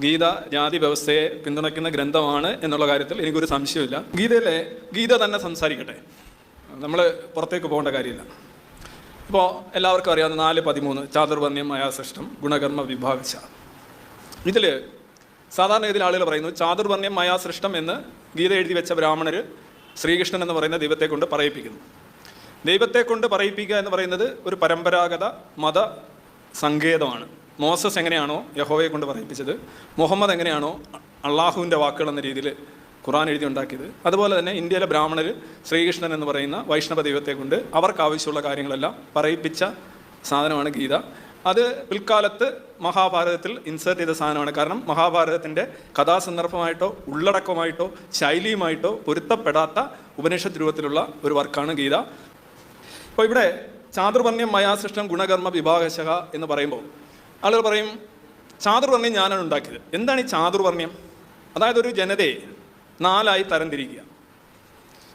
ഗീത ജാതി വ്യവസ്ഥയെ പിന്തുണയ്ക്കുന്ന ഗ്രന്ഥമാണ് എന്നുള്ള കാര്യത്തിൽ എനിക്കൊരു സംശയമില്ല ഗീതയിലെ ഗീത തന്നെ സംസാരിക്കട്ടെ. നമ്മൾ പുറത്തേക്ക് പോകേണ്ട കാര്യമില്ല. ഇപ്പോൾ എല്ലാവർക്കും അറിയാവുന്ന നാല് പതിമൂന്ന് ചാതുർവർണ്യം മയാസൃഷ്ടം ഗുണകർമ്മ വിഭാഗിച്ച ഇതിൽ സാധാരണ ഇതിൽ ആളുകൾ പറയുന്നു ചാതുർവർണ്യം മയാസൃഷ്ടം എന്ന് ഗീത എഴുതി വെച്ച ബ്രാഹ്മണർ ശ്രീകൃഷ്ണൻ എന്ന് പറയുന്ന ദൈവത്തെ കൊണ്ട് പറയിപ്പിക്കുന്നു. ദൈവത്തെ കൊണ്ട് പറയിപ്പിക്കുക എന്ന് പറയുന്നത് ഒരു പരമ്പരാഗത മത സങ്കേതമാണ്. മോസസ് എങ്ങനെയാണോ യഹോവയെ കൊണ്ട് പറയിപ്പിച്ചത്? മുഹമ്മദ് എങ്ങനെയാണോ അള്ളാഹുവിന്റെ വാക്കുകൾ എന്ന രീതിയിൽ ഖുറാൻ എഴുതി ഉണ്ടാക്കിയത്? അതുപോലെ തന്നെ ഇന്ത്യയിലെ ബ്രാഹ്മണർ ശ്രീകൃഷ്ണൻ എന്ന് പറയുന്ന വൈഷ്ണവ ദൈവത്തെ കൊണ്ട് അവർക്ക് ആവശ്യമുള്ള കാര്യങ്ങളെല്ലാം പറയിപ്പിച്ച സാധനമാണ് ഗീത. അത് പിൽക്കാലത്ത് മഹാഭാരതത്തിൽ ഇൻസേർട്ട് ചെയ്ത സാധനമാണ്. കാരണം മഹാഭാരതത്തിന്റെ കഥാസന്ദർഭമായിട്ടോ ഉള്ളടക്കമായിട്ടോ ശൈലിയുമായിട്ടോ പൊരുത്തപ്പെടാത്ത ഉപനിഷത്ത് രൂപത്തിലുള്ള ഒരു വർക്കാണ് ഗീത. അപ്പോൾ ഇവിടെ ചാതുർവർണ്യം മയാസൃഷ്ടം ഗുണകർമ്മ വിഭാഗശക എന്ന് പറയുമ്പോൾ ആളുകൾ പറയും ചാതുർവർണയം ഞാനാണ് ഉണ്ടാക്കിയത്. എന്താണ് ഈ ചാതുർവർണയം അതായത് ഒരു ജനതയെ നാലായി തരംതിരിക്കുക.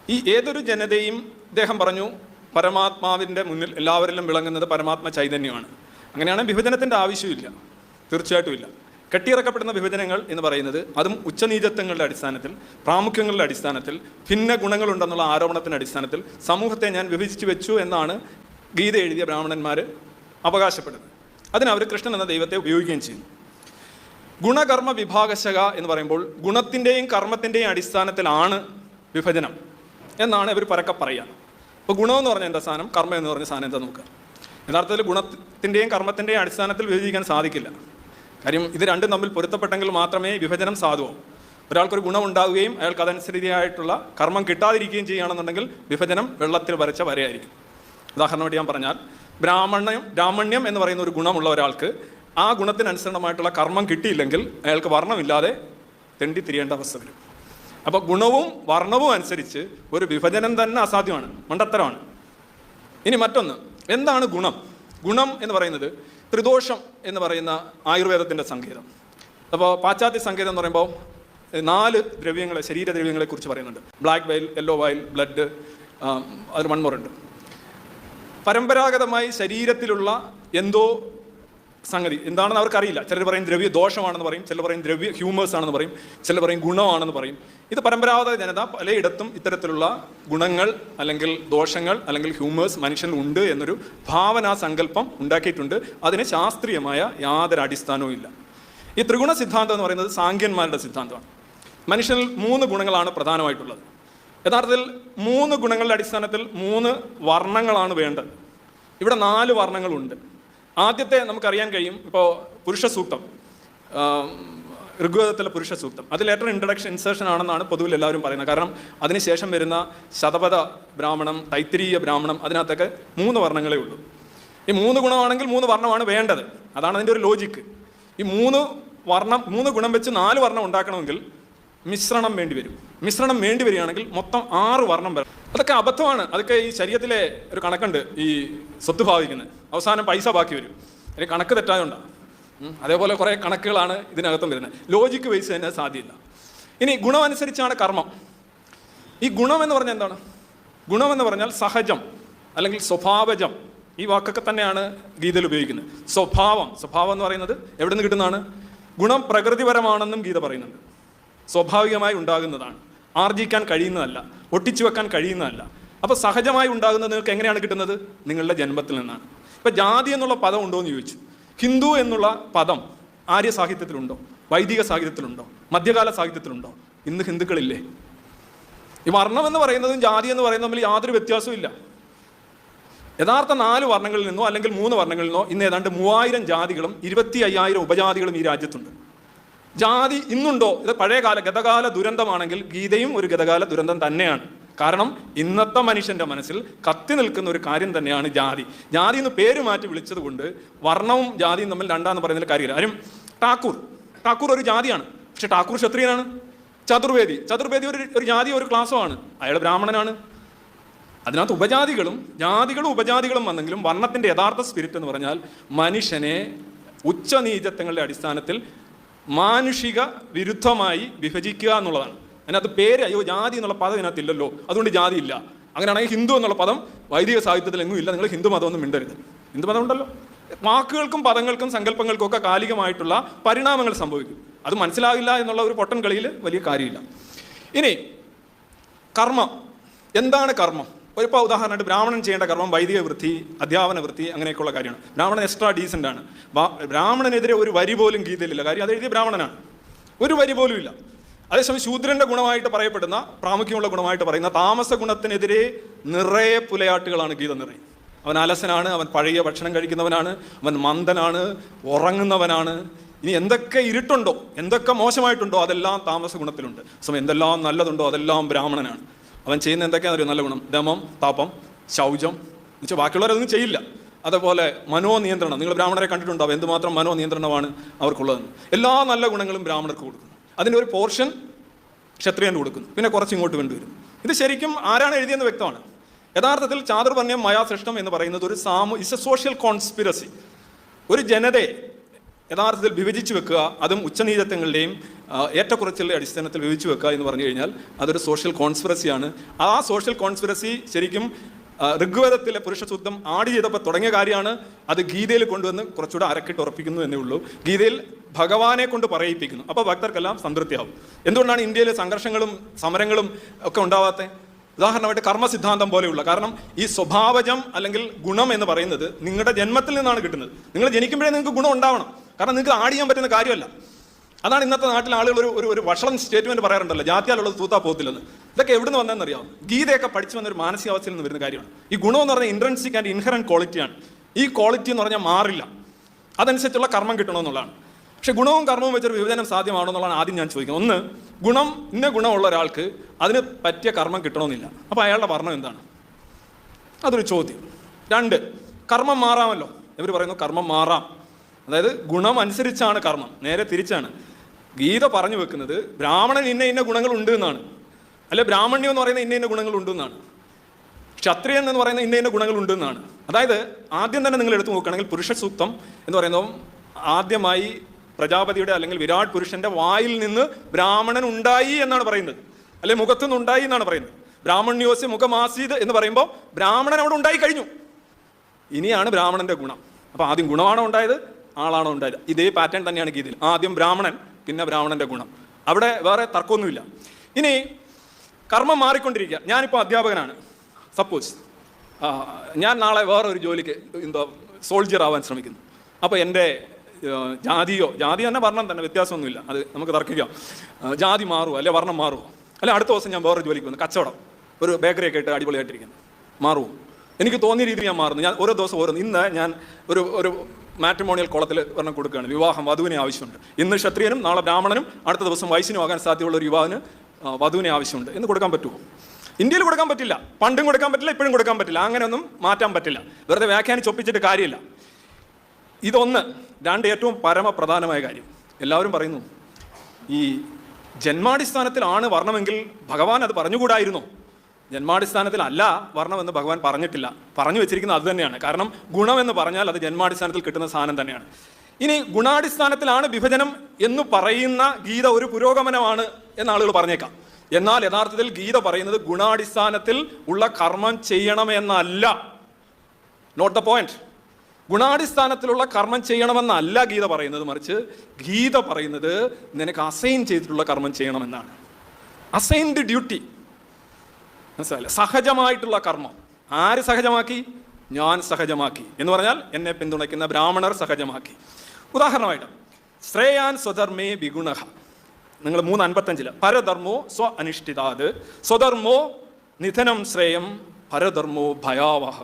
ഈ ഏതൊരു ജനതയും അദ്ദേഹം പറഞ്ഞു പരമാത്മാവിന്റെ മുന്നിൽ എല്ലാവരിലും വിളങ്ങുന്നത് പരമാത്മ ചൈതന്യമാണ്. അങ്ങനെയാണെങ്കിൽ വിഭജനത്തിന്റെ ആവശ്യമില്ല തീർച്ചയായിട്ടും ഇല്ല. കെട്ടിയിറക്കപ്പെടുന്ന വിഭജനങ്ങൾ എന്ന് പറയുന്നത് അതും ഉച്ചനീചത്വങ്ങളുടെ അടിസ്ഥാനത്തിൽ പ്രാമുഖ്യങ്ങളുടെ അടിസ്ഥാനത്തിൽ ഭിന്ന ഗുണങ്ങളുണ്ടെന്നുള്ള ആരോപണത്തിന്റെ അടിസ്ഥാനത്തിൽ സമൂഹത്തെ ഞാൻ വിഭജിച്ചു വെച്ചു എന്നാണ് ഗീത എഴുതിയ ബ്രാഹ്മണന്മാർ അവകാശപ്പെടുന്നത്. അതിന് അവർ കൃഷ്ണൻ എന്ന ദൈവത്തെ ഉപയോഗിക്കുകയും ചെയ്യുന്നു ഗുണകർമ്മ വിഭാഗശക എന്ന് പറയുമ്പോൾ ഗുണത്തിന്റെയും കർമ്മത്തിന്റെയും അടിസ്ഥാനത്തിലാണ് വിഭജനം എന്നാണ് ഇവർ പരക്കെ പറയുക അപ്പോൾ ഗുണമെന്ന് പറഞ്ഞ എന്താ സാധനം? കർമ്മം എന്ന് പറഞ്ഞ സാധനം എന്താ നോക്കുക? യഥാർത്ഥത്തിൽ ഗുണത്തിന്റെയും കർമ്മത്തിന്റെയും അടിസ്ഥാനത്തിൽ വിഭജിക്കാൻ സാധിക്കില്ല. കാര്യം ഇത് രണ്ടും തമ്മിൽ പൊരുത്തപ്പെട്ടെങ്കിൽ മാത്രമേ വിഭജനം സാധുവും ഒരാൾക്കൊരു ഗുണം ഉണ്ടാവുകയും അയാൾക്ക് അതനുസരിതയായിട്ടുള്ള കർമ്മം കിട്ടാതിരിക്കുകയും ചെയ്യുകയാണെന്നുണ്ടെങ്കിൽ വിഭജനം വെള്ളത്തിൽ വരച്ച വരയായിരിക്കും. ഉദാഹരണമായിട്ട് ഞാൻ പറഞ്ഞാൽ ബ്രാഹ്മണ്യം ബ്രാഹ്മണ്യം എന്ന് പറയുന്ന ഒരു ഗുണമുള്ള ഒരാൾക്ക് ആ ഗുണത്തിനനുസരണമായിട്ടുള്ള കർമ്മം കിട്ടിയില്ലെങ്കിൽ അയാൾക്ക് വർണമില്ലാതെ തെണ്ടി തിരിയേണ്ട അവസ്ഥ വരും. അപ്പോൾ ഗുണവും വർണവും അനുസരിച്ച് ഒരു വിഭജനം തന്നെ അസാധ്യമാണ് മണ്ടത്തരമാണ്. ഇനി മറ്റൊന്ന് എന്താണ് ഗുണം? ഗുണം എന്ന് പറയുന്നത് ത്രിദോഷം എന്ന് പറയുന്ന ആയുർവേദത്തിന്റെ സങ്കേതം. അപ്പോൾ പാശ്ചാത്യ സങ്കേതം എന്ന് പറയുമ്പോൾ നാല് ദ്രവ്യങ്ങളെ ശരീരദ്രവ്യങ്ങളെ കുറിച്ച് പറയുന്നുണ്ട്. Black bile yellow bile blood അതിൽ മൺമുറുണ്ട് പരമ്പരാഗതമായി ശരീരത്തിലുള്ള എന്തോ സംഗതി. എന്താണെന്ന് അവർക്കറിയില്ല. ചിലർ പറയും ദ്രവ്യ ദോഷമാണെന്ന് പറയും. ചിലർ പറയും ദ്രവ്യ ഹ്യൂമേഴ്സ് ആണെന്ന് പറയും. ചിലർ പറയും ഗുണമാണെന്ന് പറയും. ഇത് പരമ്പരാഗത ജനത പലയിടത്തും ഇത്തരത്തിലുള്ള ഗുണങ്ങൾ അല്ലെങ്കിൽ ദോഷങ്ങൾ അല്ലെങ്കിൽ ഹ്യൂമേഴ്സ് മനുഷ്യനിൽ ഉണ്ട് എന്നൊരു ഭാവനാ സങ്കല്പം ഉണ്ടാക്കിയിട്ടുണ്ട്. അതിന് ശാസ്ത്രീയമായ യാതൊരു അടിസ്ഥാനവും ഇല്ല. ഈ ത്രിഗുണ സിദ്ധാന്തം എന്ന് പറയുന്നത് സാങ്കന്മാരുടെ സിദ്ധാന്തമാണ്. മനുഷ്യനിൽ മൂന്ന് ഗുണങ്ങളാണ് പ്രധാനമായിട്ടുള്ളത്. യഥാർത്ഥത്തിൽ മൂന്ന് ഗുണങ്ങളുടെ അടിസ്ഥാനത്തിൽ മൂന്ന് വർണങ്ങളാണ് വേണ്ടത്. ഇവിടെ നാല് വർണങ്ങളുണ്ട്. ആദ്യത്തെ നമുക്കറിയാൻ കഴിയും ഇപ്പോൾ പുരുഷ സൂക്തം ഋഗ്വേദത്തിലെ പുരുഷ സൂക്തം അത് ലേറ്റർ ഇൻട്രഡക്ഷൻ ഇൻസേർഷൻ ആണെന്നാണ് പൊതുവിൽ എല്ലാവരും പറയുന്നത്. കാരണം അതിനുശേഷം വരുന്ന ശതപഥ ബ്രാഹ്മണം തൈത്തിരീയ ബ്രാഹ്മണം അതിനകത്തൊക്കെ മൂന്ന് വർണങ്ങളേ ഉള്ളൂ. ഈ മൂന്ന് ഗുണമാണെങ്കിൽ മൂന്ന് വർണമാണ് വേണ്ടത്. അതാണ് അതിന്റെ ഒരു ലോജിക്ക് ഈ മൂന്ന് വർണം മൂന്ന് ഗുണം വെച്ച് നാല് വർണം ഉണ്ടാക്കണമെങ്കിൽ മിശ്രണം വേണ്ടി വരും. മിശ്രണം വേണ്ടി വരികയാണെങ്കിൽ മൊത്തം ആറ് വർണം വരും. അതൊക്കെ അബദ്ധമാണ്. അതൊക്കെ ഈ ശരീരത്തിലെ ഒരു കണക്കുണ്ട് ഈ സ്വത്ത് ഭാവിക്കുന്നത് അവസാനം പൈസ ബാക്കി വരും. അതിന് കണക്ക് തെറ്റായതുകൊണ്ടാണ് അതേപോലെ കുറേ കണക്കുകളാണ് ഇതിനകത്തും വരുന്നത്. ലോജിക്ക് ബേസ് തന്നെ സാധ്യമില്ല. ഇനി ഗുണമനുസരിച്ചാണ് കർമ്മം. ഈ ഗുണം എന്ന് പറഞ്ഞാൽ എന്താണ്? ഗുണം എന്ന് പറഞ്ഞാൽ സഹജം അല്ലെങ്കിൽ സ്വഭാവജം. ഈ വാക്കൊക്കെ തന്നെയാണ് ഗീതയിൽ ഉപയോഗിക്കുന്നത്. സ്വഭാവം. സ്വഭാവം എന്ന് പറയുന്നത് എവിടെ നിന്ന് കിട്ടുന്നതാണ്? ഗുണം പ്രകൃതിപരമാണെന്നും ഗീത പറയുന്നുണ്ട്. സ്വാഭാവികമായി ഉണ്ടാകുന്നതാണ്. ആർജിക്കാൻ കഴിയുന്നതല്ല ഒട്ടിച്ചു വെക്കാൻ കഴിയുന്നതല്ല. അപ്പോൾ സഹജമായി ഉണ്ടാകുന്നത് നിങ്ങൾക്ക് എങ്ങനെയാണ് കിട്ടുന്നത്? നിങ്ങളുടെ ജന്മത്തിൽ നിന്നാണ്. ഇപ്പം ജാതി എന്നുള്ള പദം ഉണ്ടോ എന്ന് ചോദിച്ചു. ഹിന്ദു എന്നുള്ള പദം ആര്യ സാഹിത്യത്തിലുണ്ടോ? വൈദിക സാഹിത്യത്തിലുണ്ടോ? മധ്യകാല സാഹിത്യത്തിലുണ്ടോ? ഇന്ന് ഹിന്ദുക്കളില്ലേ? ഈ വർണം എന്ന് പറയുന്നതും ജാതി എന്ന് പറയുന്നതും തമ്മിൽ യാതൊരു വ്യത്യാസവും ഇല്ല. യഥാർത്ഥ നാല് വർണങ്ങളിൽ നിന്നോ അല്ലെങ്കിൽ മൂന്ന് വർണങ്ങളിൽ നിന്നോ ഇന്ന് ഏതാണ്ട് മൂവായിരം ജാതികളും ഇരുപത്തി അയ്യായിരം ഉപജാതികളും ഈ രാജ്യത്തുണ്ട്. ജാതി ഇന്നുണ്ടോ? ഇത് പഴയകാല ഗതകാല ദുരന്തമാണെങ്കിൽ ഗീതയും ഒരു ഗതകാല ദുരന്തം തന്നെയാണ്. കാരണം ഇന്നത്തെ മനുഷ്യന്റെ മനസ്സിൽ കത്തി നിൽക്കുന്ന ഒരു കാര്യം തന്നെയാണ് ജാതി. ജാതി എന്ന് പേര് മാറ്റി വിളിച്ചത് കൊണ്ട് വർണവും ജാതിയും തമ്മിൽ രണ്ടാന്ന് പറയുന്നതിൽ കാര്യമില്ല. ആരും ടാക്കൂർ ടാക്കൂർ ഒരു ജാതിയാണ്. പക്ഷെ ടാക്കൂർ ക്ഷത്രിയനാണ്. ചതുർവേദി. ചതുർവേദി ഒരു ഒരു ജാതി ഒരു ക്ലാസ്സുമാണ് അയാൾ ബ്രാഹ്മണനാണ്. അതിനകത്ത് ഉപജാതികളും ജാതികളും ഉപജാതികളും വന്നെങ്കിലും വർണത്തിന്റെ യഥാർത്ഥ സ്പിരിറ്റ് എന്ന് പറഞ്ഞാൽ മനുഷ്യനെ ഉച്ചനീചത്വങ്ങളുടെ അടിസ്ഥാനത്തിൽ മാനുഷിക വിരുദ്ധമായി വിഭജിക്കുക എന്നുള്ളതാണ്. അതിനകത്ത് പേര് അയ്യോ ജാതി എന്നുള്ള പദം ഇതിനകത്ത് ഇല്ലല്ലോ അതുകൊണ്ട് ജാതി ഇല്ല അങ്ങനെയാണെങ്കിൽ ഹിന്ദു എന്നുള്ള പദം വൈദിക സാഹിത്യത്തിൽ എങ്ങും ഇല്ല. നിങ്ങൾ ഹിന്ദു മതമൊന്നും മിണ്ടരുത്. ഹിന്ദു മതം ഉണ്ടല്ലോ. വാക്കുകൾക്കും പദങ്ങൾക്കും സങ്കല്പങ്ങൾക്കും ഒക്കെ കാലികമായിട്ടുള്ള പരിണാമങ്ങൾ സംഭവിക്കും. അത് മനസ്സിലാവില്ല എന്നുള്ള ഒരു പൊട്ടൻ കളിയിൽ വലിയ കാര്യമില്ല. ഇനി കർമ്മം. എന്താണ് കർമ്മം? ഇപ്പോൾ ഉദാഹരണമായിട്ട് ബ്രാഹ്മണൻ ചെയ്യേണ്ട കർമ്മം വൈദിക വൃത്തി അധ്യാപന വൃത്തി അങ്ങനെയൊക്കെയുള്ള കാര്യമാണ്. ബ്രാഹ്മണൻ എക്സ്ട്രാ ഡീസന്റ് ആണ്. ബ്രാഹ്മണനെതിരെ ഒരു വരി പോലും ഗീതയിലില്ല കാര്യം അത് എഴുതിയ ബ്രാഹ്മണനാണ്. ഒരു വരി പോലും ഇല്ല. അതേസമയം ശൂദ്രന്റെ ഗുണമായിട്ട് പറയപ്പെടുന്ന പ്രാമുഖ്യമുള്ള ഗുണമായിട്ട് പറയുന്ന താമസ ഗുണത്തിനെതിരെ നിറയെ പുലയാട്ടുകളാണ് ഗീത നിറയെ. അവൻ അലസനാണ് അവൻ പഴയ ഭക്ഷണം കഴിക്കുന്നവനാണ് അവൻ മന്ദനാണ് ഉറങ്ങുന്നവനാണ്. ഇനി എന്തൊക്കെ ഇരുട്ടുണ്ടോ എന്തൊക്കെ മോശമായിട്ടുണ്ടോ അതെല്ലാം താമസ ഗുണത്തിലുണ്ട്. സമയം എന്തെല്ലാം നല്ലതുണ്ടോ അതെല്ലാം ബ്രാഹ്മണനാണ്. അവൻ ചെയ്യുന്ന എന്തൊക്കെയാണെന്ന് അറിയോ? നല്ല ഗുണം. ദമം താപം ശൗചം. എന്നുവെച്ചാൽ ബാക്കിയുള്ളവരൊന്നും ചെയ്യില്ല. അതേപോലെ മനോനിയന്ത്രണം. നിങ്ങൾ ബ്രാഹ്മണരെ കണ്ടിട്ടുണ്ടാവും. എന്തുമാത്രം മനോനിയന്ത്രണമാണ് അവർക്കുള്ളതെന്ന് എല്ലാ നല്ല ഗുണങ്ങളും ബ്രാഹ്മണർക്ക് കൊടുക്കുന്നു. അതിന്റെ ഒരു പോർഷൻ ക്ഷത്രിയന് കൊടുക്കുന്നു. പിന്നെ കുറച്ച് ഇങ്ങോട്ട് വേണ്ടിവരും ഇത് ശരിക്കും ആരാണ് എഴുതിയെന്ന് വ്യക്തമാണ്. യഥാർത്ഥത്തിൽ ചാതുർവർണ്യം മയാസൃഷ്ടം എന്ന് പറയുന്നത് ഒരു സാമൂ ഇസ് എ സോഷ്യൽ കോൺസ്പിറസി ഒരു ജനതയെ യഥാർത്ഥത്തിൽ വിഭജിച്ച് വെക്കുക അതും ഉച്ചനീചത്വങ്ങളുടെയും ഏറ്റക്കുറച്ചിലെ അടിസ്ഥാനത്തിൽ വിഭജിച്ച് വെക്കുക എന്ന് പറഞ്ഞു കഴിഞ്ഞാൽ അതൊരു സോഷ്യൽ കോൺസ്പിറസിയാണ് ആ സോഷ്യൽ കോൺസ്പിറസി ശരിക്കും ഋഗ്വേദത്തിലെ പുരുഷശുദ്ധം ആടി ചെയ്തപ്പോൾ തുടങ്ങിയ കാര്യമാണ്. അത് ഗീതയിൽ കൊണ്ടുവന്ന് കുറച്ചുകൂടെ അരക്കിട്ട് ഉറപ്പിക്കുന്നു എന്നേ ഉള്ളൂ. ഗീതയിൽ ഭഗവാനെ കൊണ്ട് പറയിപ്പിക്കുന്നു. അപ്പോൾ ഭക്തർക്കെല്ലാം സംതൃപ്തിയാവും. എന്തുകൊണ്ടാണ് ഇന്ത്യയിലെ സംഘർഷങ്ങളും സമരങ്ങളും ഒക്കെ ഉണ്ടാവാത്തത് ഉദാഹരണമായിട്ട് കർമ്മസിദ്ധാന്തം പോലെയുള്ള. കാരണം ഈ സ്വഭാവജം അല്ലെങ്കിൽ ഗുണം എന്ന് പറയുന്നത് നിങ്ങളുടെ ജന്മത്തിൽ നിന്നാണ് കിട്ടുന്നത്. നിങ്ങൾ ജനിക്കുമ്പോഴേ നിങ്ങൾക്ക് ഗുണം ഉണ്ടാവണം. കാരണം നിങ്ങൾക്ക് ആഡ് ചെയ്യാൻ പറ്റുന്ന കാര്യമല്ല. അതാണ് ഇന്നത്തെ നാട്ടിൽ ആളുകൾ ഒരു ഒരു ഒരു വഷളം സ്റ്റേറ്റ്മെന്റ് പറയാറുണ്ടല്ലോ. ജാത്യാലുള്ളത് തൂത്താ പോകത്തില്ലെന്ന്. ഇതൊക്കെ എവിടുന്ന് വന്നതെന്ന് അറിയാം ഗീതയൊക്കെ പഠിച്ചു വന്ന ഒരു മാനസികാവസ്ഥയിൽ നിന്ന് വരുന്ന കാര്യമാണ്. ഈ ഗുണം എന്ന് പറഞ്ഞാൽ ഇൻട്രൻസിക് ആൻഡ് ഇൻഹറൻ ക്വാളിറ്റിയാണ് ഈ ക്വാളിറ്റി എന്ന് പറഞ്ഞാൽ മാറില്ല. അതനുസരിച്ചുള്ള കർമ്മം കിട്ടണമെന്നുള്ളതാണ് പക്ഷെ ഗുണവും കർമ്മവും വെച്ചൊരു വിഭജനം സാധ്യമാണോ എന്നുള്ളതാണ് ആദ്യം ഞാൻ ചോദിക്കുന്നത്. ഒന്ന് ഗുണം ഇന്ന ഗുണമുള്ള ഒരാൾക്ക് അതിന് പറ്റിയ കർമ്മം കിട്ടണമെന്നില്ല. അപ്പോൾ അയാളുടെ വർണം എന്താണ്? അതൊരു ചോദ്യം. രണ്ട് കർമ്മം മാറാമല്ലോ. ഇവർ പറയുന്നു കർമ്മം മാറാം. അതായത് ഗുണം അനുസരിച്ചാണ് കർമ്മം. നേരെ തിരിച്ചാണ്. ഗീത പറഞ്ഞു വെക്കുന്നത് ബ്രാഹ്മണൻ ഇന്ന ഇന്ന ഗുണങ്ങൾ ഉണ്ട് എന്നാണ്. അല്ലെ ബ്രാഹ്മണ്യം എന്ന് പറയുന്ന ഇന്ന ഇന്ന ഗുണങ്ങൾ ഉണ്ട് എന്നാണ്. ക്ഷത്രിയൻ എന്ന് പറയുന്ന ഇന്ന ഇന്ന ഗുണങ്ങൾ ഉണ്ട് എന്നാണ്. അതായത് ആദ്യം തന്നെ നിങ്ങൾ എടുത്തു നോക്കുകയാണെങ്കിൽ പുരുഷ സൂക്തം എന്ന് പറയുന്നത് ആദ്യമായി പ്രജാപതിയുടെ അല്ലെങ്കിൽ വിരാട് പുരുഷന്റെ വായിൽ നിന്ന് ബ്രാഹ്മണൻ ഉണ്ടായി എന്നാണ് പറയുന്നത്. അല്ലെ മുഖത്തുനിന്ന് ഉണ്ടായി എന്നാണ് പറയുന്നത്. ബ്രാഹ്മണ്യോസ് മുഖമാസീത് എന്ന് പറയുമ്പോൾ ബ്രാഹ്മണൻ അവിടെ ഉണ്ടായി കഴിഞ്ഞു. ഇനിയാണ് ബ്രാഹ്മണന്റെ ഗുണം. അപ്പൊ ആദ്യം ഗുണമാണോ ഉണ്ടായത്? ആളാണോ ഉണ്ടായത്. ഇതേ പാറ്റേൺ തന്നെയാണ് ഗീതയിൽ. ആദ്യം ബ്രാഹ്മണൻ പിന്നെ ബ്രാഹ്മണന്റെ ഗുണം. അവിടെ വേറെ തർക്കമൊന്നുമില്ല. ഇനി കർമ്മം മാറിക്കൊണ്ടിരിക്കുക. ഞാനിപ്പോൾ അധ്യാപകനാണ്. സപ്പോസ് ഞാൻ നാളെ വേറെ ഒരു ജോലിക്ക് എന്തോ സോൾജിയർ ആവാൻ ശ്രമിക്കുന്നു. അപ്പോൾ എന്റെ ജാതിയോ ജാതി തന്നെ വർണം തന്നെ വ്യത്യാസമൊന്നുമില്ല. അത് നമുക്ക് തർക്കിക്കാം. ജാതി മാറുമോ അല്ലെ വർണം മാറുമോ അല്ലെ അടുത്ത ദിവസം ഞാൻ വേറൊരു ജോലിക്ക് വന്നു. കച്ചവടം. ഒരു ബേക്കറിയൊക്കെ ഇട്ട് അടിപൊളിയായിട്ടിരിക്കുന്നു. മാറുമോ എനിക്ക് തോന്നിയ രീതിയിൽ ഞാൻ മാറുന്നു. ഞാൻ ഓരോ ദിവസം ഓരോന്ന്. ഇന്ന് ഞാൻ ഒരു ഒരു മാട്രിമോണിയൽ കുളത്തിൽ ഒരെണ്ണം കൊടുക്കുകയാണ്. വിവാഹം വധുവിനെ ആവശ്യമുണ്ട്. ഇന്ന് ക്ഷത്രിയനും നാളെ ബ്രാഹ്മണനും അടുത്ത ദിവസം വൈശ്യനും ആകാൻ സാധ്യതയുള്ള ഒരു യുവാവിന് വധുവിനെ ആവശ്യമുണ്ട് എന്ന് കൊടുക്കാൻ പറ്റുമോ? ഇന്ത്യയിൽ കൊടുക്കാൻ പറ്റില്ല. പണ്ടും കൊടുക്കാൻ പറ്റില്ല ഇപ്പോഴും കൊടുക്കാൻ പറ്റില്ല. അങ്ങനെയൊന്നും മാറ്റാൻ പറ്റില്ല. വെറുതെ വ്യാഖ്യാനിച്ച് ഒപ്പിച്ചിട്ട് കാര്യമില്ല. ഇതൊന്ന് രണ്ട് ഏറ്റവും പരമപ്രധാനമായ കാര്യം. എല്ലാവരും പറയുന്നു ഈ ജന്മാടിസ്ഥാനത്തിലാണ് വർണമെങ്കിൽ ഭഗവാൻ അത് പറഞ്ഞുകൂടായിരുന്നോ? ജന്മാടിസ്ഥാനത്തിലല്ല വർണമെന്ന് ഭഗവാൻ പറഞ്ഞിട്ടില്ല. പറഞ്ഞു വെച്ചിരിക്കുന്നത് അത് തന്നെയാണ്. കാരണം ഗുണമെന്ന് പറഞ്ഞാൽ അത് ജന്മാടിസ്ഥാനത്തിൽ കിട്ടുന്ന സാധനം തന്നെയാണ്. ഇനി ഗുണാടിസ്ഥാനത്തിലാണ് വിഭജനം എന്ന് പറയുന്ന ഗീത ഒരു പുരോഗമനമാണ് എന്ന് ആളുകൾ പറഞ്ഞേക്കാം. എന്നാൽ യഥാർത്ഥത്തിൽ ഗീത പറയുന്നത് ഗുണാടിസ്ഥാനത്തിൽ ഉള്ള കർമ്മം ചെയ്യണമെന്നല്ല. നോട്ട് ദ പോയിന്റ് ഗുണാടിസ്ഥാനത്തിലുള്ള കർമ്മം ചെയ്യണമെന്നല്ല ഗീത പറയുന്നത്. മറിച്ച് ഗീത പറയുന്നത് നിനക്ക് അസൈൻ ചെയ്തിട്ടുള്ള കർമ്മം ചെയ്യണമെന്നാണ്. അസൈൻഡ് ഡ്യൂട്ടി മനസ്സിലായില്ല? സഹജമായിട്ടുള്ള കർമ്മം. ആര് സഹജമാക്കി? ഞാൻ സഹജമാക്കി. എന്ന് പറഞ്ഞാൽ എന്നെ പിന്തുണയ്ക്കുന്ന ബ്രാഹ്മണർ സഹജമാക്കി. ഉദാഹരണമായിട്ട് ശ്രേയാൻ സ്വധർമ്മേ വിഗുണഹ. നിങ്ങൾ മൂന്ന് അൻപത്തഞ്ചിൽ പരധർമ്മോ സ്വ അനിഷ്ഠിതാത് സ്വധർമ്മോ നിധനം ശ്രേയം പരധർമ്മോ ഭയാവഹ.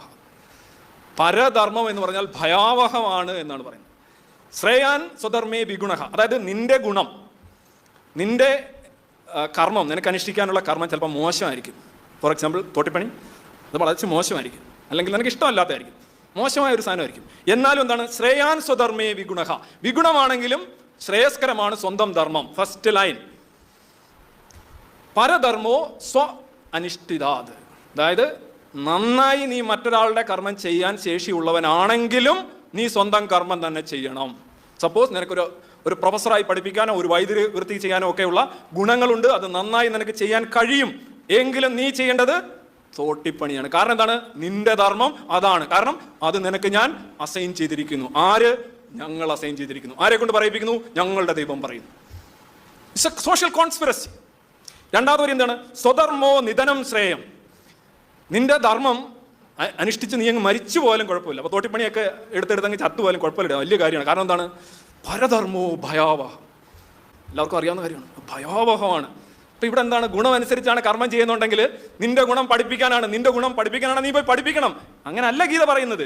പരധർമ്മം എന്ന് പറഞ്ഞാൽ ഭയാവഹമാണ് എന്നാണ് പറയുന്നത്. ശ്രേയാൻ സ്വധർമ്മേ വിഗുണഹ. അതായത് നിന്റെ ഗുണം നിന്റെ കർമ്മം നിനക്ക് അനുഷ്ഠിക്കാനുള്ള കർമ്മം ചിലപ്പോൾ മോശമായിരിക്കും. ഫോർ എക്സാമ്പിൾ തോട്ടിപ്പണി. അത് വളരെ മോശമായിരിക്കും. അല്ലെങ്കിൽ നിനക്ക് ഇഷ്ടമല്ലാത്തതായിരിക്കും. മോശമായ ഒരു സാധനമായിരിക്കും. എന്നാലും എന്താണ്? ശ്രേയാൻ സ്വധർമ്മേ വിഗുണഹ. വിഗുണമാണെങ്കിലും ശ്രേയസ്കരമാണ് സ്വന്തം ധർമ്മം. ഫസ്റ്റ് ലൈൻ പരധർമ്മോ സ്വ അനിഷ്ഠിതാത്. അതായത് നന്നായി നീ മറ്റൊരാളുടെ കർമ്മം ചെയ്യാൻ ശേഷിയുള്ളവനാണെങ്കിലും നീ സ്വന്തം കർമ്മം തന്നെ ചെയ്യണം. സപ്പോസ് നിനക്കൊരു ഒരു പ്രൊഫസറായി പഠിപ്പിക്കാനോ ഒരു വൈദ്യുതി വൃത്തി ചെയ്യാനോ ഒക്കെയുള്ള ഗുണങ്ങളുണ്ട്. അത് നന്നായി നിനക്ക് ചെയ്യാൻ കഴിയും. എങ്കിലും നീ ചെയ്യേണ്ടത് തോട്ടിപ്പണിയാണ്. കാരണം എന്താണ്? നിന്റെ ധർമ്മം അതാണ്. കാരണം അത് നിനക്ക് ഞാൻ അസൈൻ ചെയ്തിരിക്കുന്നു. ആര്? ഞങ്ങൾ അസൈൻ ചെയ്തിരിക്കുന്നു. ആരെ കൊണ്ട് പറയിപ്പിക്കുന്നു? ഞങ്ങളുടെ ദൈവം പറയുന്നു. ഇറ്റ്സ് എ സോഷ്യൽ കോൺസ്പിറസി രണ്ടാമത് എന്താണ്? സ്വധർമ്മോ നിധനം ശ്രേയം. നിന്റെ ധർമ്മം അനുഷ്ഠിച്ച് നീ അങ്ങ് മരിച്ചു പോലും കുഴപ്പമില്ല. അപ്പോൾ തോട്ടിപ്പണിയൊക്കെ എടുത്തെടുത്തെങ്കിൽ ചത്തുപോലും കുഴപ്പമില്ല. വലിയ കാര്യമാണ്. കാരണം എന്താണ്? പരധർമ്മോ ഭയാവഹ. എല്ലാവർക്കും അറിയാവുന്ന കാര്യമാണ്. ഭയാവഹമാണ്. അപ്പൊ ഇവിടെ എന്താണ് ഗുണം അനുസരിച്ചാണ് കർമ്മം ചെയ്യുന്നുണ്ടെങ്കിൽ നിന്റെ ഗുണം പഠിപ്പിക്കാനാണ് നിന്റെ ഗുണം പഠിപ്പിക്കാനാണ് നീ പോയി പഠിപ്പിക്കണം. അങ്ങനെ അല്ല ഗീത പറയുന്നത്.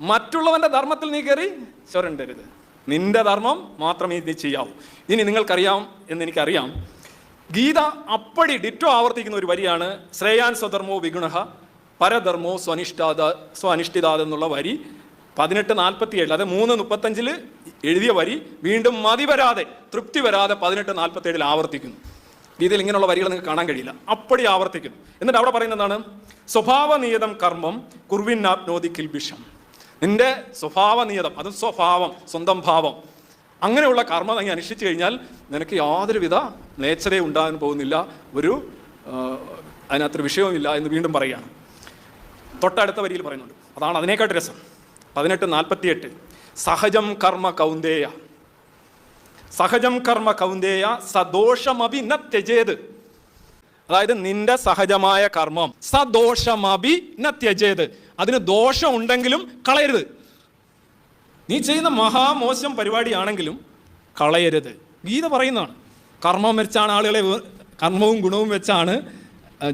മറ്റുള്ളവന്റെ ധർമ്മത്തിൽ നീ കയറി ചൊരണ്ടരുത്. നിന്റെ ധർമ്മം മാത്രമേ നീ ചെയ്യാവൂ. ഇനി നിങ്ങൾക്കറിയാം എന്ന് എനിക്കറിയാം. ഗീത അപ്പടി ഡിറ്റോ ആവർത്തിക്കുന്ന ഒരു വരിയാണ്. ശ്രേയാൻ സ്വധർമ്മോ വിഗുണഹ പരധർമ്മോ സ്വനിഷ്ഠാത സ്വനിഷ്ഠിതാത് എന്നുള്ള വരി. പതിനെട്ട് നാൽപ്പത്തി ഏഴിൽ അത് മൂന്ന് മുപ്പത്തഞ്ചിൽ എഴുതിയ വരി. വീണ്ടും മതി വരാതെ തൃപ്തി വരാതെ പതിനെട്ട് നാൽപ്പത്തി ഏഴിൽ ആവർത്തിക്കുന്നു. ഗീതയിൽ ഇങ്ങനെയുള്ള വരികൾ നിങ്ങൾക്ക് കാണാൻ കഴിയില്ല. അപ്പടി ആവർത്തിക്കുന്നു. എന്നിട്ട് അവിടെ പറയുന്നതാണ് സ്വഭാവനിയതം കർമ്മം കുർവിന്നാപ്നോദി കിൽബിഷം നിന്റെ സ്വഭാവനിയതം അത് സ്വഭാവം സ്വന്തം ഭാവം അങ്ങനെയുള്ള കർമ്മം നീ അനുഷ്ഠിച്ചു കഴിഞ്ഞാൽ നിനക്ക് യാതൊരുവിധ നേച്ചറേ ഉണ്ടാകാൻ പോകുന്നില്ല ഒരു അതിനകത്തൊരു വിഷയവുമില്ല എന്ന് വീണ്ടും പറയുകയാണ്. തൊട്ടടുത്ത വരിയിൽ പറയുന്നുണ്ട്. അതാണ് അതിനേക്കാട്ട് രസം. പതിനെട്ട് നാൽപ്പത്തിയെട്ട്. സഹജം കർമ്മ കൗന്ദേയ. സഹജം കർമ്മ കൗന്ദേയ സദോഷമഭി ന ത്യജേത്. അതായത് നിന്റെ സഹജമായ കർമ്മം സദോഷമഭി ന ത്യജേത്. അതിന് ദോഷം ഉണ്ടെങ്കിലും കളയരുത്. നീ ചെയ്യുന്ന മഹാമോശം പരിപാടിയാണെങ്കിലും കളയരുത്. ഗീത പറയുന്നതാണ് കർമ്മം വെച്ചാണ് ആളുകളെ കർമ്മവും ഗുണവും വെച്ചാണ്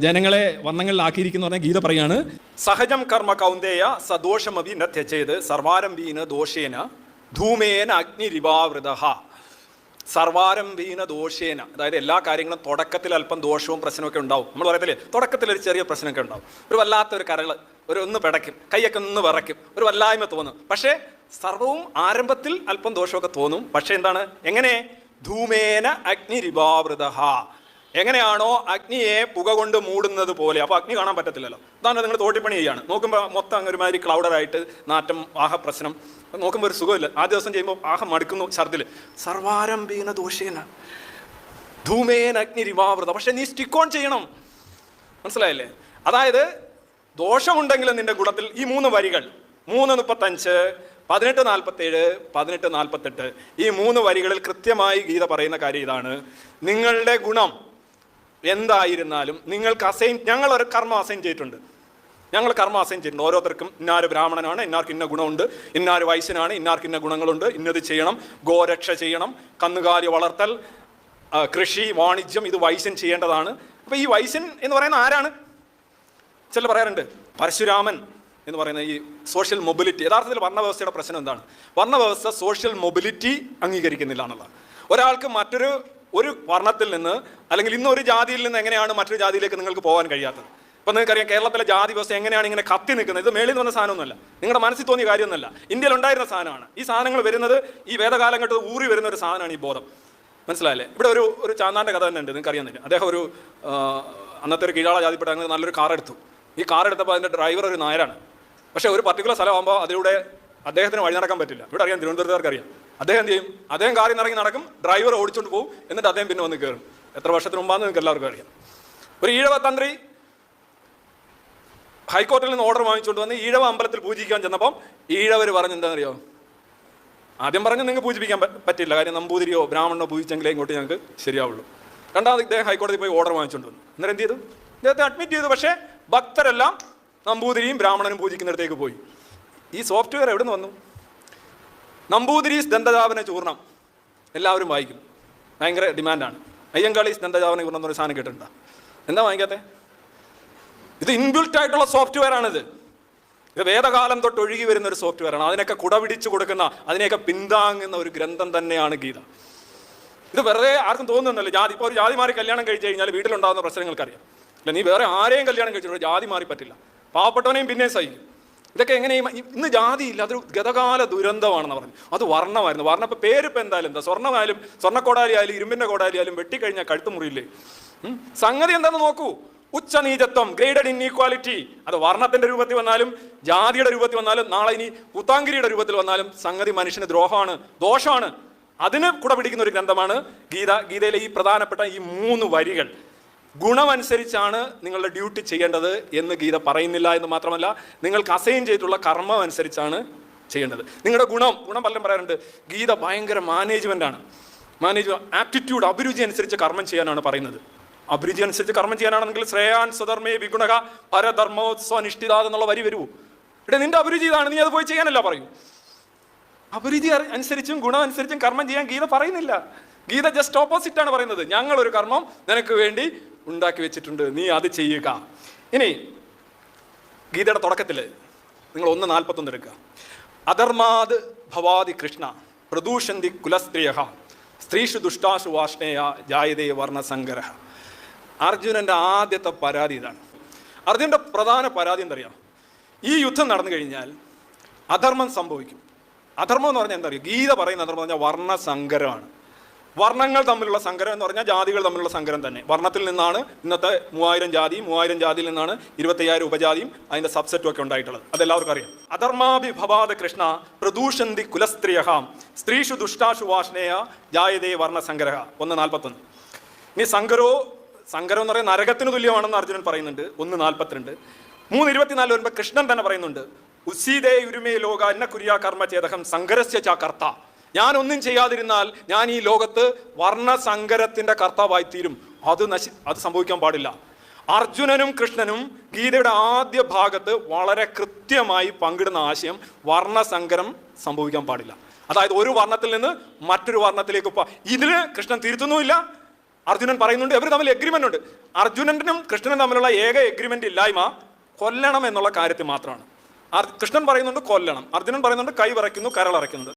ജനങ്ങളെ വർണങ്ങളിലാക്കിയിരിക്കുന്ന പറഞ്ഞ ഗീത പറയാണ് സഹജം കർമ്മ കൗന്ദേയ സദോഷമഭി ന ത്യജേത് സർവാരംഭീന ദോഷേന ധൂമേന അഗ്നിരിവാവൃത സർവാരംഭീന ദോഷേന. അതായത് എല്ലാ കാര്യങ്ങളും തുടക്കത്തിൽ അല്പം ദോഷവും പ്രശ്നമൊക്കെ ഉണ്ടാവും. നമ്മൾ പറയത്തില്ലേ തുടക്കത്തിൽ ഒരു ചെറിയ പ്രശ്നമൊക്കെ ഉണ്ടാവും. ഒരു വല്ലാത്ത ഒരു കരൾ ഒരു ഒന്ന് പിടയ്ക്കും കൈയൊക്കെ ഒന്ന് വിറയ്ക്കും ഒരു വല്ലായ്മ തോന്നും. പക്ഷേ സർവവും ആരംഭത്തിൽ അല്പം ദോഷമൊക്കെ തോന്നും. പക്ഷേ എന്താണ്? എങ്ങനെ? ധൂമേന അഗ്നിരിവാവൃത എങ്ങനെയാണോ അഗ്നിയെ പുക കൊണ്ട് മൂടുന്നത് പോലെ. അപ്പോൾ അഗ്നി കാണാൻ പറ്റത്തില്ലല്ലോ. അതാണ് നിങ്ങൾ തോട്ടിപ്പണി ചെയ്യാണ്. നോക്കുമ്പോൾ മൊത്തം അങ്ങ് ഒരുമാതിരി ക്ലൗഡറായിട്ട് നാറ്റം ആഹ പ്രശ്നം. നോക്കുമ്പോൾ ഒരു സുഖമില്ല. ആ ദിവസം ചെയ്യുമ്പോൾ ആഹ മടുക്കുന്നു ഛർദിൽ സർവാരംഭീന ദോഷേന ധൂമേന അഗ്നിരിവാവൃത. പക്ഷെ നീ സ്റ്റിക്ക് ഓൺ ചെയ്യണം. മനസ്സിലായില്ലേ? അതായത് ദോഷമുണ്ടെങ്കിലും നിന്റെ ഗുണത്തിൽ ഈ മൂന്ന് വരികൾ മൂന്ന് മുപ്പത്തഞ്ച് പതിനെട്ട് നാൽപ്പത്തേഴ് പതിനെട്ട് നാൽപ്പത്തെട്ട് ഈ മൂന്ന് വരികളിൽ കൃത്യമായി ഗീത പറയുന്ന കാര്യം ഇതാണ്. നിങ്ങളുടെ ഗുണം എന്തായിരുന്നാലും നിങ്ങൾക്ക് അസൈൻ ഞങ്ങൾ ഒരു കർമ്മം അസൈൻ ചെയ്തിട്ടുണ്ട്. ഞങ്ങൾ കർമ്മം അസൈൻ ചെയ്തിട്ടുണ്ട്. ഓരോരുത്തർക്കും ഇന്നാര് ബ്രാഹ്മണനാണ് ഇന്നാർക്ക് ഇന്ന ഗുണമുണ്ട് ഇന്നാര് വൈശ്യനാണ് ഇന്നാർക്ക് ഇന്ന ഗുണങ്ങളുണ്ട് ഇന്നത് ചെയ്യണം ഗോരക്ഷ ചെയ്യണം കന്നുകാലി വളർത്തൽ കൃഷി വാണിജ്യം ഇത് വൈശ്യൻ ചെയ്യേണ്ടതാണ്. അപ്പോൾ ഈ വൈശ്യൻ എന്ന് പറയുന്ന ആരാണ്? ചില പറയാറുണ്ട് പരശുരാമൻ എന്ന് പറയുന്ന ഈ സോഷ്യൽ മൊബിലിറ്റി യഥാർത്ഥത്തിൽ വർണവ്യവസ്ഥയുടെ പ്രശ്നം എന്താണ്? വർണവ്യവസ്ഥ സോഷ്യൽ മൊബിലിറ്റി അംഗീകരിക്കുന്നില്ല എന്നുള്ളത് ഒരാൾക്ക് മറ്റൊരു ഒരു വർണത്തിൽ നിന്ന് അല്ലെങ്കിൽ ഇന്നൊരു ജാതിയിൽ നിന്ന് എങ്ങനെയാണ് മറ്റൊരു ജാതിയിലേക്ക് നിങ്ങൾക്ക് പോകാൻ കഴിയാത്തത്? ഇപ്പം നിങ്ങൾക്കറിയാം കേരളത്തിലെ ജാതി വ്യവസ്ഥ എങ്ങനെയാണ് ഇങ്ങനെ കത്തി നിൽക്കുന്നത്? ഇത് മേളിൽ വന്ന സാധനമൊന്നുമല്ല. നിങ്ങളുടെ മനസ്സിൽ തോന്നിയ കാര്യമൊന്നുമല്ല. ഇന്ത്യയിൽ ഉണ്ടായിരുന്ന സാധനമാണ്. ഈ സാധനങ്ങൾ വരുന്നത് ഈ വേദകാലഘട്ടത്തിൽ ഊറി വരുന്ന ഒരു സാധനമാണ് ഈ ബോധം. മനസ്സിലായില്ലേ? ഇവിടെ ഒരു ഒരു ചാന്താന്റെ കഥ തന്നെ ഉണ്ട് നിങ്ങൾക്ക് അറിയാൻ അദ്ദേഹം ഒരു അന്നത്തെ ഒരു കീഴാള ജാതിപ്പെട്ട അങ്ങനെ നല്ലൊരു കാർ എടുത്തു. ഈ കാർ എടുത്തപ്പോൾ അതിന്റെ ഡ്രൈവർ ഒരു നായരാണ്. പക്ഷേ ഒരു പർട്ടിക്കുലർ സ്ഥലമാകുമ്പോൾ അതിലൂടെ അദ്ദേഹത്തിന് വഴി നടക്കാൻ പറ്റില്ല. ഇവിടെ അറിയാം തിരുവനന്തപുരത്തുകാർക്ക് അറിയാം അദ്ദേഹം എന്ത് ചെയ്യും? അദ്ദേഹം കാറിൽ നിന്ന് ഇറങ്ങി നടക്കും ഡ്രൈവർ ഓടിച്ചുകൊണ്ട് പോകും എന്നിട്ട് അദ്ദേഹം പിന്നെ വന്ന് കയറും. എത്ര വർഷത്തിന് മുമ്പാന്ന് നിങ്ങൾക്ക് എല്ലാവർക്കും അറിയാം. ഒരു ഈഴവ തന്ത്രി ഹൈക്കോർട്ടിൽ നിന്ന് ഓർഡർ വാങ്ങിച്ചുകൊണ്ട് വന്ന് ഈഴവ അമ്പലത്തിൽ പൂജിക്കാൻ ചെന്നപ്പം ഈഴവർ പറഞ്ഞു എന്താണെന്നറിയോ ആദ്യം പറഞ്ഞു നിങ്ങൾക്ക് പൂജിപ്പിക്കാൻ പറ്റില്ല. കാര്യം നമ്പൂതിരിയോ ബ്രാഹ്മണനോ പൂജിച്ചെങ്കിലേ ഇങ്ങോട്ട് ഞങ്ങൾക്ക് ശരിയാവുള്ളൂ. രണ്ടാമത് ഇദ്ദേഹം ഹൈക്കോടതി പോയി ഓർഡർ വാങ്ങിച്ചുകൊണ്ട് വന്നു. അന്നേരം എന്ത് ചെയ്തു? ഇദ്ദേഹത്തെ അഡ്മിറ്റ് ചെയ്തു. പക്ഷേ ഭക്തരെല്ലാം നമ്പൂതിരിയും ബ്രാഹ്മണനും പൂജിക്കുന്നിടത്തേക്ക് പോയി. ഈ സോഫ്റ്റ്വെയർ എവിടെ നിന്ന് വന്നു? നമ്പൂതിരീസ് ദന്തതാപന ചൂർണം. എല്ലാവരും വായിക്കും. ഭയങ്കര ഡിമാൻഡാണ് അയ്യങ്കാളീസ് ദന്തജാപന ചൂർണം ഒരു സാധനം കേട്ടിട്ടുണ്ടോ? എന്താ വാങ്ങിക്കാത്തേ? ഇത് ഇൻബിൽറ്റ് ആയിട്ടുള്ള സോഫ്റ്റ്വെയർ ആണിത്. ഇത് വേദകാലം തൊട്ട് ഒഴുകി വരുന്ന ഒരു സോഫ്റ്റ്വെയർ ആണ്. അതിനൊക്കെ കുടപിടിച്ചു കൊടുക്കുന്ന അതിനെയൊക്കെ പിന്താങ്ങുന്ന ഒരു ഗ്രന്ഥം തന്നെയാണ് ഗീത. ഇത് വെറുതെ ആർക്കും തോന്നുന്നില്ല ജാതി ഇപ്പോൾ ഒരു ജാതി മാറി കല്യാണം കഴിച്ചു കഴിഞ്ഞാൽ വീട്ടിലുണ്ടാകുന്ന പ്രശ്നങ്ങൾക്കറിയാം. അല്ല നീ വേറെ ആരെയും കല്യാണം കഴിച്ചിട്ടുണ്ട് ജാതി മാറി പറ്റില്ല. പാവപ്പെട്ടവനെയും പിന്നെയും സഹിക്കും. ഇതൊക്കെ എങ്ങനെ ഇന്ന് ജാതിയില്ല അതൊരു ഗതകാല ദുരന്തമാണെന്ന് പറഞ്ഞു. അത് വർണമായിരുന്നു. വർണം ഇപ്പം പേരിപ്പോൾ എന്തായാലും എന്താ? സ്വർണമായാലും സ്വർണക്കോടാലി ആയാലും ഇരുമ്പിന്റെ കോടാലി ആയാലും വെട്ടിക്കഴിഞ്ഞാൽ കഴുത്ത് മുറിയില്ലേ സംഗതി എന്താണെന്ന് നോക്കൂ. ഉച്ചനീചത്വം ഗ്രേഡഡ് ഇൻഈക്വാലിറ്റി അത് വർണത്തിന്റെ രൂപത്തിൽ വന്നാലും ജാതിയുടെ രൂപത്തിൽ വന്നാലും നാളെ ഇനി പുത്താങ്കിരിയുടെ രൂപത്തിൽ വന്നാലും സംഗതി മനുഷ്യന് ദ്രോഹമാണ് ദോഷമാണ്. അതിന് കൂടെ പിടിക്കുന്ന ഒരു ഗ്രന്ഥമാണ് ഗീത ഗീതയിലെ ഈ പ്രധാനപ്പെട്ട ഈ മൂന്ന് വരികൾ. ഗുണമനുസരിച്ചാണ് നിങ്ങളുടെ ഡ്യൂട്ടി ചെയ്യേണ്ടത് എന്ന് ഗീത പറയുന്നില്ല എന്ന് മാത്രമല്ല നിങ്ങൾക്ക് അസൈൻ ചെയ്തിട്ടുള്ള കർമ്മം അനുസരിച്ചാണ് ചെയ്യേണ്ടത്. നിങ്ങളുടെ ഗുണം ഗുണം പലരും പറയാറുണ്ട് ഗീത ഭയങ്കര മാനേജ്മെന്റ് ആണ്. മാനേജ് ആപ്റ്റിറ്റ്യൂഡ് അഭിരുചി അനുസരിച്ച് കർമ്മം ചെയ്യാനാണ് പറയുന്നത്. അഭിരുചി അനുസരിച്ച് കർമ്മം ചെയ്യാനാണെങ്കിൽ ശ്രേയാൻ സ്വധർമ്മേ വിഗുണക പരധർമ്മോത്സവനിഷ്ഠിത എന്നുള്ള വരി വരുമോ ഇവിടെ നിന്റെ അഭിരുചി ഇതാണ് നീ അത് പോയി ചെയ്യാനല്ല പറയൂ. അഭിരുചി അനുസരിച്ചും ഗുണം അനുസരിച്ചും കർമ്മം ചെയ്യാൻ ഗീത പറയുന്നില്ല. ഗീത ജസ്റ്റ് ഓപ്പോസിറ്റ് ആണ് പറയുന്നത്. ഞങ്ങളൊരു കർമ്മം നിനക്ക് വേണ്ടി ഉണ്ടാക്കി വെച്ചിട്ടുണ്ട്. നീ അത് ചെയ്യുക. ഇനി ഗീതയുടെ തുടക്കത്തിൽ നിങ്ങൾ ഒന്ന് നാൽപ്പത്തൊന്ന് എടുക്കുക. അധർമാത് ഭവാദി കൃഷ്ണ പ്രദൂഷന്തി കുലസ്ത്രീയ സ്ത്രീഷു ദുഷ്ടാശു വാഷ്ണേയ ജായതേ വർണസങ്കര അർജുനന്റെ ആദ്യത്തെ പരാതി ഇതാണ്. അർജുനന്റെ പ്രധാന പരാതി എന്തറിയാം? ഈ യുദ്ധം നടന്നു കഴിഞ്ഞാൽ അധർമ്മം സംഭവിക്കും. അധർമ്മം എന്ന് പറഞ്ഞാൽ എന്താ അറിയോ? ഗീത പറയുന്ന അധർമ്മം എന്ന് പറഞ്ഞാൽ വർണസങ്കരമാണ് വർണങ്ങൾ തമ്മിലുള്ള സങ്കരം എന്ന് പറഞ്ഞാൽ ജാതികൾ തമ്മിലുള്ള സങ്കരം തന്നെ. വർണത്തിൽ നിന്നാണ് ഇന്നത്തെ മൂവായിരം ജാതി മൂവായിരം ജാതിയിൽ നിന്നാണ് ഇരുപത്തയ്യായിരം ഉപജാതിയും അതിന്റെ സബ്സെറ്റും ഒക്കെ ഉണ്ടായിട്ടുള്ളത്. അതെല്ലാവർക്കും അറിയാം. അധർമാഭിഭവാദ കൃഷ്ണ പ്രദൂഷന്തി കുലസ്ത്രീയഹാം സ്ത്രീഷു ദുഷ്ടാശു വാഷ്ണേയ ജായതേ വർണസംഗ്രഹ ഒന്ന് നാൽപ്പത്തൊന്ന്. ഇനി സങ്കരോ സങ്കരം എന്ന് പറയുന്നത് നരകത്തിന് തുല്യമാണെന്ന് അർജുനൻ പറയുന്നുണ്ട്. ഒന്ന് നാൽപ്പത്തിരണ്ട്. മൂന്ന് ഇരുപത്തിനാല് വരുമ്പോൾ കൃഷ്ണൻ തന്നെ പറയുന്നുണ്ട്. ഉസീതേ ഉരുമേ ലോക എന്ന കുര്യാ കർമ്മ ചേതകം സങ്കരസ്യ ചാ കർത്ത. ഞാൻ ഒന്നും ചെയ്യാതിരുന്നാൽ ഞാൻ ഈ ലോകത്ത് വർണസങ്കരത്തിന്റെ കർത്താവായി തീരും അത് നശി അത് സംഭവിക്കാൻ പാടില്ല. അർജുനനും കൃഷ്ണനും ഗീതയുടെ ആദ്യ ഭാഗത്ത് വളരെ കൃത്യമായി പങ്കിടുന്ന ആശയം വർണസങ്കരം സംഭവിക്കാൻ പാടില്ല. അതായത് ഒരു വർണത്തിൽ നിന്ന് മറ്റൊരു വർണത്തിലേക്ക് പോ ഇതിന് കൃഷ്ണൻ തിരുത്തുന്നുമില്ല. അർജുനൻ പറയുന്നുണ്ട് ഇവർ തമ്മിൽ എഗ്രിമെന്റ് ഉണ്ട്. അർജുനനും കൃഷ്ണനും തമ്മിലുള്ള ഏക എഗ്രിമെന്റ് ഇല്ലായ്മ കൊല്ലണം എന്നുള്ള കാര്യത്തിൽ മാത്രമാണ്. കൃഷ്ണൻ പറയുന്നുണ്ട് കൊല്ലണം. അർജുനൻ പറയുന്നുണ്ട് കൈ വിറയ്ക്കുന്നു കരളറയ്ക്കുന്നത്.